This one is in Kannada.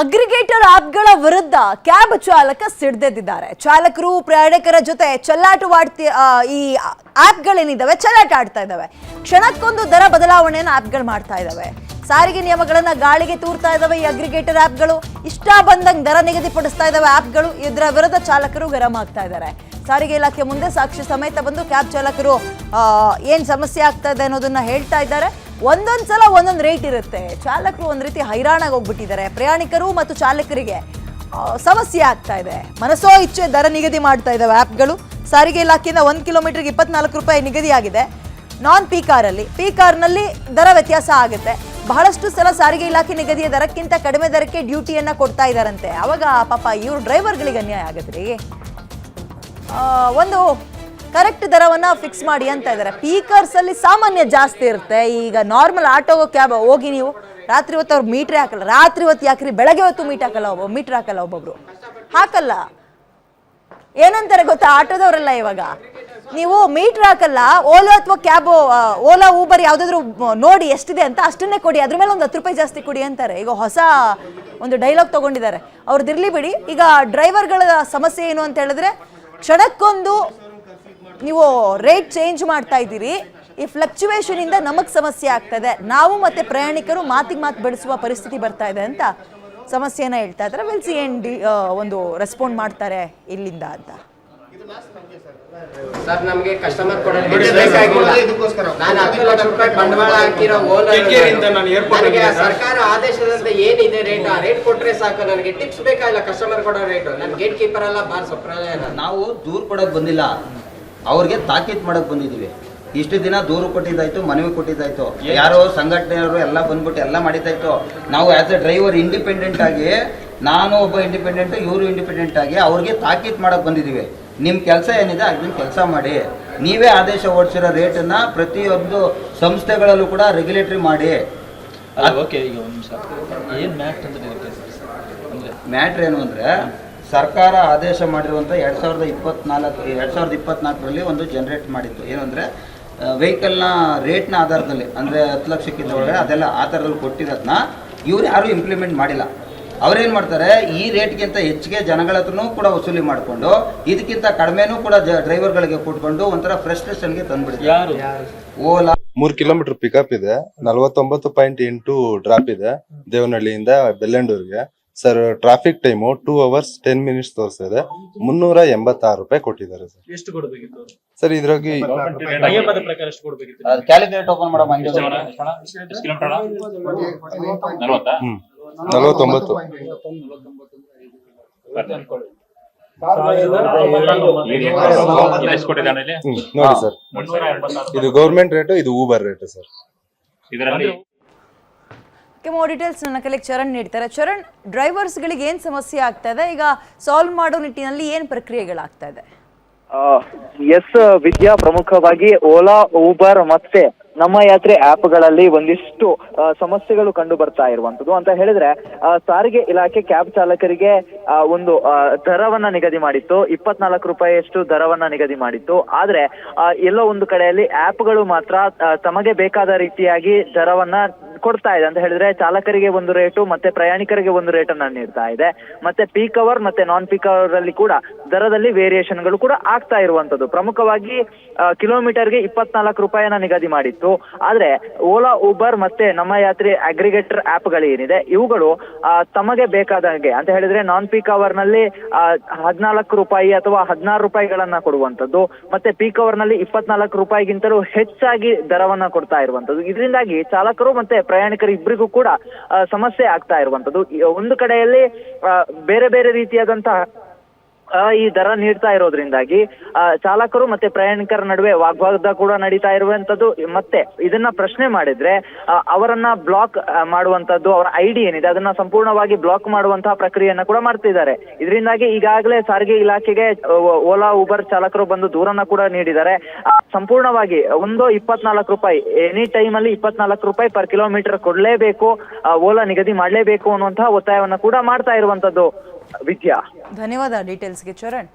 ಅಗ್ರಿಗೇಟರ್ ಆಪ್ಗಳ ವಿರುದ್ಧ ಕ್ಯಾಬ್ ಚಾಲಕ ಸಿಡ್ದೆದ್ದಿದ್ದಾರೆ. ಚಾಲಕರು ಪ್ರಯಾಣಿಕರ ಜೊತೆ ಚಲ್ಲಾಟವಾಡ್ತಿ ಈ ಆಪ್ಗಳೇನಿದ್ದಾವೆ ಚಲ್ಲಾಟ ಆಡ್ತಾ ಇದ್ದಾವೆ ಕ್ಷಣಕ್ಕೊಂದು ದರ ಬದಲಾವಣೆಯನ್ನು ಆಪ್ಗಳು ಮಾಡ್ತಾ ಇದ್ದಾವೆ ಸಾರಿಗೆ ನಿಯಮಗಳನ್ನ ಗಾಳಿಗೆ ತೂರ್ತಾ ಇದ್ದಾವೆ ಈ ಅಗ್ರಿಗೇಟರ್ ಆಪ್ಗಳು. ಇಷ್ಟ ಬಂದಂಗೆ ದರ ನಿಗದಿಪಡಿಸ್ತಾ ಇದಾವೆ ಆಪ್ಗಳು. ಇದರ ವಿರುದ್ಧ ಚಾಲಕರು ಗರಂ ಆಗ್ತಾ ಇದ್ದಾರೆ ಸಾರಿಗೆ ಇಲಾಖೆ ಮುಂದೆ ಸಾಕ್ಷಿ ಸಮೇತ ಬಂದು ಕ್ಯಾಬ್ ಚಾಲಕರು ಏನ್ ಸಮಸ್ಯೆ ಆಗ್ತಾ ಇದೆ ಅನ್ನೋದನ್ನ ಹೇಳ್ತಾ ಇದ್ದಾರೆ. ಒಂದೊಂದ್ ಸಲ ಒಂದೊಂದು ರೇಟ್ ಇರುತ್ತೆ. ಚಾಲಕರು ಒಂದು ರೀತಿ ಹೈರಾಣಾಗಿ ಹೋಗ್ಬಿಟ್ಟಿದ್ದಾರೆ. ಪ್ರಯಾಣಿಕರು ಮತ್ತು ಚಾಲಕರಿಗೆ ಸಮಸ್ಯೆ ಆಗ್ತಾ ಇದೆ. ಮನಸೋ ಇಚ್ಛೆ, ದರ ನಿಗದಿ ಮಾಡ್ತಾ ಇದ್ದಾವೆ ಆ್ಯಪ್ಗಳು. ಸಾರಿಗೆ ಇಲಾಖೆಯಿಂದ ಒಂದು ಕಿಲೋಮೀಟರ್ಗೆ ಇಪ್ಪತ್ನಾಲ್ಕು ರೂಪಾಯಿ ನಿಗದಿಯಾಗಿದೆ ನಾನ್ ಪಿ ಕಾರಲ್ಲಿ, ಪಿ ಕಾರ್ನಲ್ಲಿ ದರ ವ್ಯತ್ಯಾಸ ಆಗುತ್ತೆ. ಬಹಳಷ್ಟು ಸಲ ಸಾರಿಗೆ ಇಲಾಖೆ ನಿಗದಿಯ ದರಕ್ಕಿಂತ ಕಡಿಮೆ ದರಕ್ಕೆ ಡ್ಯೂಟಿಯನ್ನು ಕೊಡ್ತಾ ಇದ್ದಾರಂತೆ ಅವಾಗ ಪಾಪ ಇವ್ರು ಡ್ರೈವರ್ಗಳಿಗೆ ಅನ್ಯಾಯ ಆಗತ್ತೆ ರೀ ಒಂದು ಕರೆಕ್ಟ್ ದರವನ್ನು ಫಿಕ್ಸ್ ಮಾಡಿ ಅಂತ ಇದ್ದಾರೆ ಪೀಕರ್ಸ್ ಅಲ್ಲಿ ಸಾಮಾನ್ಯ ಜಾಸ್ತಿ ಇರುತ್ತೆ. ಈಗ ನಾರ್ಮಲ್ ಆಟೋ ಕ್ಯಾಬ್ ಹೋಗಿ ನೀವು ರಾತ್ರಿ ಹೊತ್ತು ಅವ್ರು ಮೀಟ್ರೇ ಹಾಕಲ್ಲ. ರಾತ್ರಿ ಹೊತ್ತು ಯಾಕ್ರಿ? ಬೆಳಗ್ಗೆ ಹೊತ್ತು ಮೀಟ್ ಹಾಕಲ್ಲ ಒಬ್ಬ ಮೀಟ್ರ್ ಹಾಕಲ್ಲ ಒಬ್ಬೊಬ್ರು. ಹಾಕಲ್ಲ. ಏನಂತಾರೆ ಗೊತ್ತಾ? ಆಟೋದವರೆಲ್ಲ ಇವಾಗ. ನೀವು ಮೀಟ್ರ್ ಹಾಕಲ್ಲ. ಓಲಾ ಅಥವಾ ಕ್ಯಾಬ್ ಓಲಾ ಊಬರ್ ಯಾವುದಾದ್ರೂ ನೋಡಿ ಎಷ್ಟಿದೆ ಅಂತ ಅಷ್ಟನ್ನೇ ಕೊಡಿ. ಅದ್ರ ಮೇಲೆ ಒಂದು ಹತ್ತು ರೂಪಾಯಿ ಜಾಸ್ತಿ ಕೊಡಿ ಅಂತಾರೆ. ಈಗ ಹೊಸ ಒಂದು ಡೈಲಾಗ್ ತಗೊಂಡಿದ್ದಾರೆ. ಅವ್ರದ್ದು ಇರ್ಲಿ ಬಿಡಿ. ಈಗ ಡ್ರೈವರ್ಗಳ ಸಮಸ್ಯೆ ಏನು ಅಂತ ಹೇಳಿದ್ರೆ, ಕ್ಷಣಕ್ಕೊಂದು ನೀವು ರೇಟ್ ಚೇಂಜ್ ಮಾಡ್ತಾ ಇದ್ದೀರಿ. ಈ ಫ್ಲಕ್ಚುವೇಷನ್ ಇಂದ ನಮಗ್ ಸಮಸ್ಯೆ ಆಗ್ತದೆ. ನಾವು ಮತ್ತೆ ಪ್ರಯಾಣಿಕರು ಮಾತಿಗೆ ಮಾತು ಬೆಳೆಸುವ ಪರಿಸ್ಥಿತಿ ಬರ್ತಾ ಇದೆ ಅಂತ ಸಮಸ್ಯೆನ ಹೇಳ್ತಾ ಇದ್ದಾರೆ. ವಿಲ್ ಸಿ ಏನ್ ಡಿ ಒಂದು ರೆಸ್ಪಾಂಡ್ ಮಾಡ್ತಾರೆ ಇಲ್ಲಿಂದ ಅಂತ. ಸರ್ ನಮಗೆ ಕಸ್ಟಮರ್. ನಾನು ಹತ್ತು ಲಕ್ಷ ರೂಪಾಯಿ ಬಂಡವಾಳ ಹಾಕಿರೋ ನನಗೆ. ಸರ್ಕಾರ ಆದೇಶದಂತೆ ಏನಿದೆ ರೇಟ್ ಆ ರೇಟ್ ಕೊಟ್ರೆ ಸಾಕು. ನನಗೆ ಟಿಪ್ಸ್ ಬೇಕಾಗಿಲ್ಲ ಕಸ್ಟಮರ್ ಕೊಡೋ ರೇಟ್ ನಾನು ಗೇಟ್ ಕೀಪರ್ ಅಲ್ಲ ಬಾರ್ ಸಪ್ರಾಯ ನಾವು ದೂರ್ ಕೊಡೋಕೆ ಬಂದಿಲ್ಲ. ಅವ್ರಿಗೆ ತಾಕೀತ್ ಮಾಡಕ್ ಬಂದಿದ್ದೀವಿ ಇಷ್ಟು ದಿನ ದೂರು ಕೊಟ್ಟಿದ್ದಾಯ್ತು ಮನವಿ ಕೊಟ್ಟಿದ್ದಾಯ್ತು. ಯಾರೋ ಸಂಘಟನೆಯವರು ಎಲ್ಲ ಬಂದ್ಬಿಟ್ಟು ಎಲ್ಲ ಮಾಡಿದ್ದಾಯ್ತು. ನಾವು ಆಸ್ ಎ ಡ್ರೈವರ್ ಇಂಡಿಪೆಂಡೆಂಟ್ ಆಗಿ ನಾನು ಒಬ್ಬ ಇಂಡಿಪೆಂಡೆಂಟ್ ಇವರು ಇಂಡಿಪೆಂಡೆಂಟ್ ಆಗಿ ಅವ್ರಿಗೆ ತಾಕೀತ್ ಮಾಡಕ್ ಬಂದಿದ್ದೀವಿ ನಿಮ್ಮ ಕೆಲಸ ಏನಿದೆ ಅದನ್ನ ಕೆಲಸ ಮಾಡಿ. ನೀವೇ ಆದೇಶ ಹೊರಡಿಸಿರೋ ರೇಟನ್ನ ಪ್ರತಿಯೊಂದು ಸಂಸ್ಥೆಗಳಲ್ಲೂ ಕೂಡ ರೆಗ್ಯುಲೇಟರಿ ಮಾಡಿ. ಅಲ್ಲ ಓಕೆ ಈಗ ಒಂದು ನಿಮಿಷ. ಏನು ಮ್ಯಾಟ್ ಅಂತ ಇದಕ್ಕೆ ಅಂದರೆ ಮ್ಯಾಟ್ರ್ ಏನು ಅಂದರೆ ಸರ್ಕಾರ ಆದೇಶ ಮಾಡಿರುವಂಥ ಎರಡು ಸಾವಿರದ ಇಪ್ಪತ್ನಾಲ್ಕು ಎರಡು ಸಾವಿರದ ಇಪ್ಪತ್ನಾಲ್ಕರಲ್ಲಿ ಒಂದು ಜನರೇಟ್ ಮಾಡಿತ್ತು. ಏನು ಅಂದರೆ ವೆಹಿಕಲ್ನ ರೇಟ್ನ ಆಧಾರದಲ್ಲಿ ಅಂದರೆ ಹತ್ತು ಲಕ್ಷಕ್ಕಿಂತ ಒಳಗಡೆ ಅದೆಲ್ಲ ಆ ಥರದಲ್ಲಿ ಕೊಟ್ಟಿರೋದನ್ನ ಇವ್ರು ಯಾರೂ ಇಂಪ್ಲಿಮೆಂಟ್ ಮಾಡಿಲ್ಲ. ಅವ್ರೇನು ಮಾಡ್ತಾರೆ ಈ ರೇಟ್ಗಿಂತ ಹೆಚ್ಚಿಗೆ ಜನಗಳ ಹತ್ರನೂ ಕೂಡ ವಸೂಲಿ ಮಾಡಿಕೊಂಡು ಇದಕ್ಕಿಂತ ಕಡಿಮೆನೂ ಕೂಡ ಜ ಡ್ರೈವರ್ಗಳಿಗೆ ಕೊಟ್ಕೊಂಡು ಒಂಥರ ಫ್ರಸ್ಟ್ರೇಷನ್ಗೆ ತಂದ್ಬಿಡ್ತಾರೆ ಯಾರು? ಓಲಾ. ಮೂರ್ ಕಿಲೋಮೀಟರ್ ಪಿಕಪ್ ಇದೆ ನಲವತ್ತೊಂಬತ್ತು ಪಾಯಿಂಟ್ ಎಂಟು ಡ್ರಾಪ್ ಇದೆ ದೇವನಹಳ್ಳಿಯಿಂದ ಬೆಲ್ಲಂಡೂರ್ಗೆ sir traffic time two hours ten minutes ತೋರಿಸ್ತಿದೆ ಮುನ್ನೂರ ಎಂಬತ್ತಾರು ರೂಪಾಯಿ ಕೊಟ್ಟಿದ್ದಾರೆ ಸರ್ ಎಷ್ಟು ಕೊಡಬೇಕಿತ್ತು? ಸರ್ ಇದ್ರಾಗಿ ನಿಯಮದ ಪ್ರಕಾರ ಎಷ್ಟು ಕೊಡಬೇಕಿತ್ತು? ಕ್ಯಾಲ್ಕುಲೇಟ್ ಓಪನ್ ಮಾಡೋ ಹಂಗೆ ಎಷ್ಟು ಕಿಲೋಮೀಟರ್ ಅಣ್ಣ? ನಲ್ವತ್ತಾ ಹ್ಮ್. ನಲವತ್ತೊಂಬತ್ತು. ನೋಡಿ ಸರ್ ಇದು ಗೌರ್ಮೆಂಟ್ ರೇಟು ಇದು ಊಬರ್ ರೇಟು ಸರ್ ಇದರಲ್ಲಿ ಮೋರ್ ಡೀಟೇಲ್ಸ್ ನನ್ನ ಕಲೆಗೆ ಚರಣ್ ನೀಡ್ತಾರೆ. ಚರಣ್ ಡ್ರೈವರ್ಸ್ಗಳಿಗೆ ಏನು ಸಮಸ್ಯೆ ಆಗ್ತಾ ಇದೆ? ಈಗ ಸಾಲ್ವ್ ಮಾಡೋ ನಿಟ್ಟಿನಲ್ಲಿ ಏನು ಪ್ರಕ್ರಿಯೆಗಳಾಗ್ತಾ ಇದೆ? ಎಸ್ ವಿದ್ಯಾ ಪ್ರಮುಖವಾಗಿ ಓಲಾ ಊಬರ್ ಮತ್ತೆ ನಮ್ಮ ಯಾತ್ರೆ ಆ್ಯಪ್ಗಳಲ್ಲಿ ಒಂದಿಷ್ಟು ಸಮಸ್ಯೆಗಳು ಕಂಡು ಬರ್ತಾ ಇರುವಂತದ್ದು ಅಂತ ಹೇಳಿದ್ರೆ ಸಾರಿಗೆ ಇಲಾಖೆ ಕ್ಯಾಬ್ ಚಾಲಕರಿಗೆ ಒಂದು ದರವನ್ನ ನಿಗದಿ ಮಾಡಿತ್ತು. ಇಪ್ಪತ್ನಾಲ್ಕು ರೂಪಾಯಿಯಷ್ಟು ದರವನ್ನ ನಿಗದಿ ಮಾಡಿತ್ತು. ಆದ್ರೆ ಎಲ್ಲೋ ಒಂದು ಕಡೆಯಲ್ಲಿ ಆ್ಯಪ್ಗಳು ಮಾತ್ರ ತಮಗೆ ಬೇಕಾದ ರೀತಿಯಾಗಿ ದರವನ್ನ ಕೊಡ್ತಾ ಇದೆ ಅಂತ ಹೇಳಿದ್ರೆ ಚಾಲಕರಿಗೆ ಒಂದು ರೇಟು ಮತ್ತೆ ಪ್ರಯಾಣಿಕರಿಗೆ ಒಂದು ರೇಟನ್ನ ನೀಡ್ತಾ ಇದೆ. ಮತ್ತೆ ಪೀಕ್ ಅವರ್ ಮತ್ತೆ ನಾನ್ ಪೀಕ್ ಅವರ್ ಅಲ್ಲಿ ಕೂಡ ದರದಲ್ಲಿ ವೇರಿಯೇಷನ್ಗಳು ಕೂಡ ಆಗ್ತಾ ಇರುವಂತದ್ದು. ಪ್ರಮುಖವಾಗಿ ಕಿಲೋಮೀಟರ್ಗೆ ಇಪ್ಪತ್ನಾಲ್ಕು ರೂಪಾಯಿನ ನಿಗದಿ ಮಾಡಿತ್ತು. ಆದ್ರೆ, ಓಲಾ ಊಬರ್ ಮತ್ತೆ ನಮ್ಮ ಯಾತ್ರೆ ಅಗ್ರಿಗೇಟರ್ ಆಪ್ಗಳು ಏನಿದೆ, ಇವುಗಳು ತಮಗೆ ಬೇಕಾದ ಹಾಗೆ, ಅಂತ ಹೇಳಿದ್ರೆ ನಾನ್ ಪೀಕ್ ಅವರ್ನಲ್ಲಿ ಹದಿನಾಲ್ಕು ರೂಪಾಯಿ ಅಥವಾ ಹದಿನಾರು ರೂಪಾಯಿಗಳನ್ನ ಕೊಡುವಂತದ್ದು, ಮತ್ತೆ ಪೀಕ್ ಅವರ್ನಲ್ಲಿ ಇಪ್ಪತ್ನಾಲ್ಕು ರೂಪಾಯಿಗಿಂತಲೂ ಹೆಚ್ಚಾಗಿ ದರವನ್ನ ಕೊಡ್ತಾ ಇರುವಂತದ್ದು. ಇದರಿಂದಾಗಿ ಚಾಲಕರು ಮತ್ತೆ ಪ್ರಯಾಣಿಕರು ಇಬ್ಬರಿಗೂ ಕೂಡ ಸಮಸ್ಯೆ ಆಗ್ತಾ ಇರುವಂತದ್ದು. ಒಂದು ಕಡೆಯಲ್ಲಿ ಬೇರೆ ಬೇರೆ ರೀತಿಯಾದಂತಹ ಈ ದರ ನೀಡ್ತಾ ಇರೋದ್ರಿಂದಾಗಿ ಚಾಲಕರು ಮತ್ತೆ ಪ್ರಯಾಣಿಕರ ನಡುವೆ ವಾಗ್ವಾದ ಕೂಡ ನಡೀತಾ ಇರುವಂತದ್ದು. ಮತ್ತೆ ಇದನ್ನ ಪ್ರಶ್ನೆ ಮಾಡಿದ್ರೆ ಅವರನ್ನ ಬ್ಲಾಕ್ ಮಾಡುವಂತದ್ದು, ಅವರ ಐಡಿ ಏನಿದೆ, ಅದನ್ನ ಸಂಪೂರ್ಣವಾಗಿ ಬ್ಲಾಕ್ ಮಾಡುವಂತಹ ಪ್ರಕ್ರಿಯೆಯನ್ನ ಕೂಡ ಮಾಡ್ತಿದ್ದಾರೆ. ಇದರಿಂದಾಗಿ ಈಗಾಗಲೇ ಸಾರಿಗೆ ಇಲಾಖೆಗೆ ಓಲಾ, ಉಬರ್ ಚಾಲಕರು ಬಂದು ದೂರನ್ನ ಕೂಡ ನೀಡಿದ್ದಾರೆ. ಸಂಪೂರ್ಣವಾಗಿ ಒಂದು ಇಪ್ಪತ್ನಾಲ್ಕು ರೂಪಾಯಿ ಎನಿ ಟೈಮ್ ಅಲ್ಲಿ ಇಪ್ಪತ್ನಾಲ್ಕು ರೂಪಾಯಿ ಪರ್ ಕಿಲೋಮೀಟರ್ ಕೊಡ್ಲೇಬೇಕು ಓಲಾ ನಿಗದಿ ಮಾಡಲೇಬೇಕು ಅನ್ನುವಂತಹ ಒತ್ತಾಯವನ್ನ ಕೂಡ ಮಾಡ್ತಾ ಇರುವಂತದ್ದು ವಿದ್ಯಾ. ಧನ್ಯವಾದ ಡೀಟೇಲ್ಸ್ಗೆ ಚರಣ್.